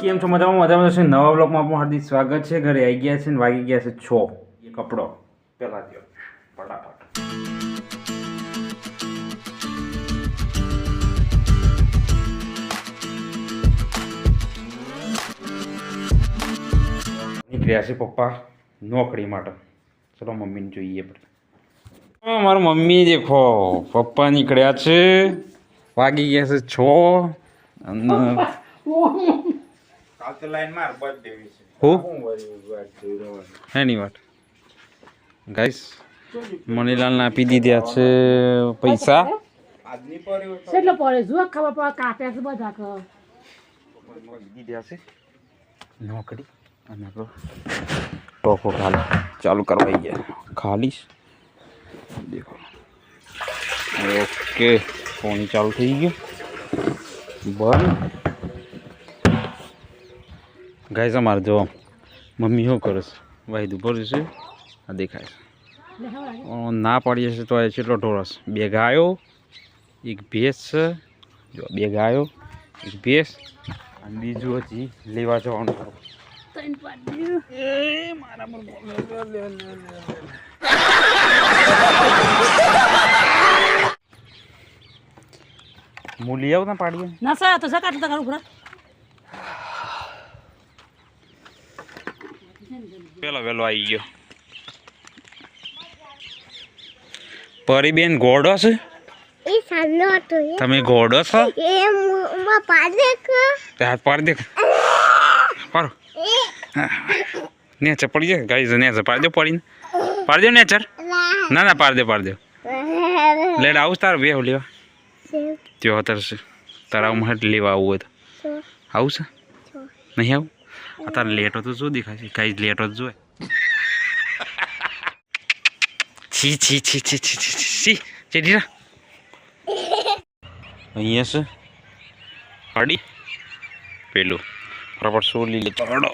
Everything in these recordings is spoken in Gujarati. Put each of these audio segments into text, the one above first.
કેમ છો? મજામાં મજામાં છે? નવા બ્લોગમાં આપણું હાર્દિક સ્વાગત છે. ઘરે આવી ગયા છે ને વાગી ગયા છે છ. એ કપડો પહેલાં દો ફટાફટ. નીકળ્યા છે પપ્પા નોકરી માટે. ચલો મમ્મીને જોઈએ હા, મારા મમ્મી દેખો પપ્પા નીકળ્યા છે. વાગી ગયા છે છ. અને હું? એની વાત. ગાઈસ મણીલાલને આપી દીધા છે પૈસા. કેટલો પડે જુઓ ખબર પડે કાપ્યા છે બધા કે દીધા છે. નોકરી અને આપણો ટોપો ખાલી ચાલુ કરવાઈ ગયા. ખાલીશ દેખો. ઓકે ફોન ચાલુ થઈ ગયો. બંધ. ગાઈસ અમારે જો મમ્મી શું કરે છે? વાહિદ ઉપર છે. આ દેખાય છે. ના પાડીએ છે તો એ કેટલો ઢોરસ બે ગાયો એક ભેંસ છે. જો બે ગાયો એક ભેંસ. અને બીજું હજી લેવા જવાનું છે. ત્રણ એ મારા પર બોલ, લે, લે, લે, લે, લે, લે. હું લઈ આવું ના પાડીએ. ના સર તો સકાટ તો કરું પેલો વેલો આવી ગયો. પરીબેન ઘોડો છે? તમે ઘોડો છો? હાથ પાડી દે પાડો. નેચર પડી જાય. ગાઈ નેચર પાડી દો પડીને. પાડ દો નેચર. ના. ના પાડ દે પાડ દે. લેડ આવું તાર બે લેવા. ત્યો છે. તારા લેવા આવું હોય તો. આવું છે? નહીં આવું? અત્યારે લેટ હતું શું દેખાય છે? કઈ લેટ જ જોઈએ છી છી છી છી છી છી છી ચેડી ના અહીંયા છે પાડી? પેલું. બરાબર શું લીલે ચડો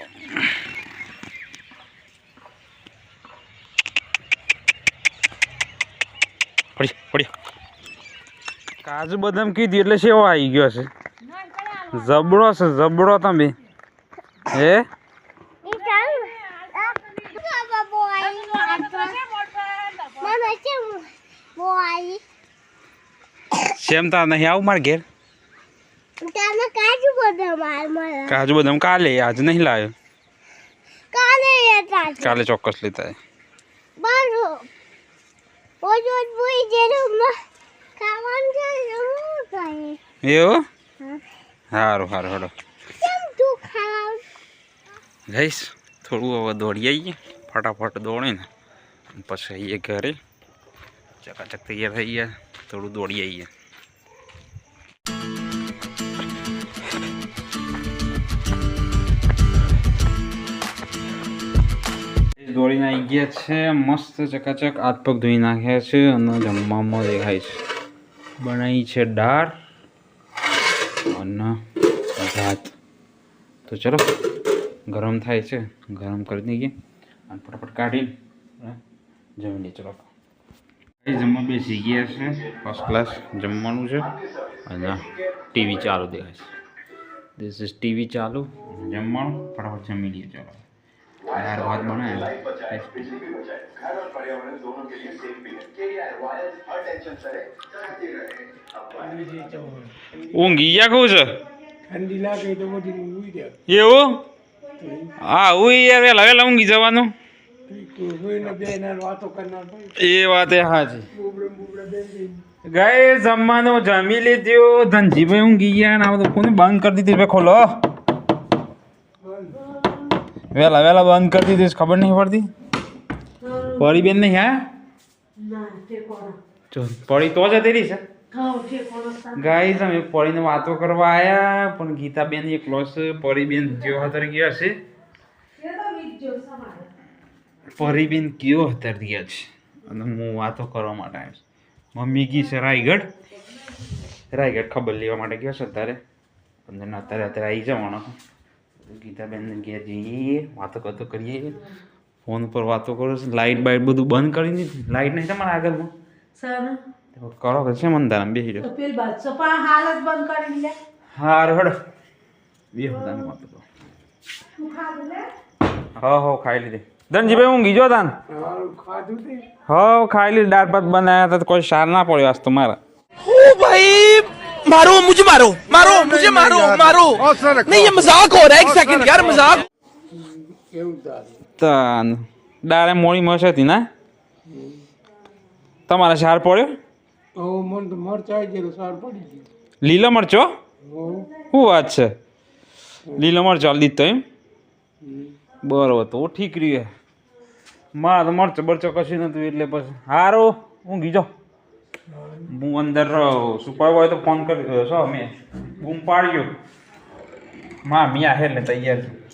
કાજુ બદામ કીધી એટલે સેવો આવી ગયો છે. જબડો છે જબડો તમે. હે? સેમતા નહીં આવું મારા ઘેર? કાજુ બદામ કાજુ બદામ કાલે આજ નહીં લાવ્યો કાલે કાલે ચોક્કસ લેતા એવું? સારું સારું હડો જઈશ. થોડું હવે દોડી આવીએ. ફટાફટ દોડીને પછી આવીએ ઘરે. ચકાચક તૈયાર થઈ ગયા. થોડું દોડી આવીએ. દોડીને આવી ગયા છે. મસ્ત ચકાચક હાથ પગ ધોઈ નાખ્યા છે અને જમવામાં દેખાય છે. બનાવી છે દાળ અને ભાત. તો ચલો. ગરમ થાય છે ગરમ કરી દઈએ અને ફટાફટ કાઢી જમી લઈએ ચલો જમવા બેસી ગયા છે. ફર્સ્ટ ક્લાસ જમવાનું છે. અને ટીવી ચાલુ દેખાય છે. દિસ ઇઝ ટીવી ચાલુ. જમવાનું ફટાફટ જમી લઈએ ચલો દાળ ભાત બનાવ્યા ઊંઘી ગયા કહું છે? ઠંડી લાગે તો બધી એવું? હા હું યાર વેલા વેલા ઊંઘી જવાનું. એ વાત એ બે ગાય જમવાનું જમી લીધું. ધનજીભાઈ ઊંઘી ગયા ને આ બધું કોને બંધ કરી દીધી ભાઈ ખોલો. વેલા વેલા બંધ કરી દીધી ખબર નહીં પડતી? પડી બેન નહીં હા? પડી તો જતી રહી છે ખાઓ અમે ગાય પડીને વાતો કરવા આયા પણ ગીતાબેન એકલો છે. પરીબેન કયો હતર ગયા છે પરીબેન કયો હતર ગયા છે. અને હું વાતો કરવા માટે આવ્યો છું. મમ્મી ગઈ છે રાયગઢ. રાયગઢ ખબર લેવા માટે ગયો છે અત્યારે. પણ અત્યારે અત્યારે આવી જવાનો ગીતાબેન ઘેર જઈએ વાતો કરતો કરીએ. ફોન પર વાતો કરો છો. લાઇટ બાઇટ બધું બંધ કરી દીધું. લાઇટ નહીં તમારા આગળમાં? કરો કે છે મંદારામ બેસી રહ્યો તો પેલી બાદ સપા હાલ જ બંધ કરી લે હાર હડ બે હજાર વાતો કરો હા હો ખાઈ લીધી ધનજીભાઈ હું ગીજો તાન હારું ખાધું તે હા ખાઈ લીધી દાળ ભાત બનાવ્યા હતા તો કોઈ સાર ના પડ્યો આજ તો મારા ओ भाई मारो मुझे मारो मारो मुझे मारो मारो नहीं ये मजाक हो रहा है एक सेकंड यार मजाक કેવું તારું તાન દાળે મોડી મસ હતી ના તમારે સાર પડ્યો લીલો મરચો? શું વાત છે? લીલો મરચો હાલ દીધો એમ? બરોબર તો ઠીક રહ્યું મારે મરચો બરચો કશું નતું એટલે પછી હારો હું ગીજો હું અંદર સુપાયો હોય તો ફોન કરી છો મેં. બૂમ પાડ્યો. મા મિયા હે એટલે તૈયાર છે.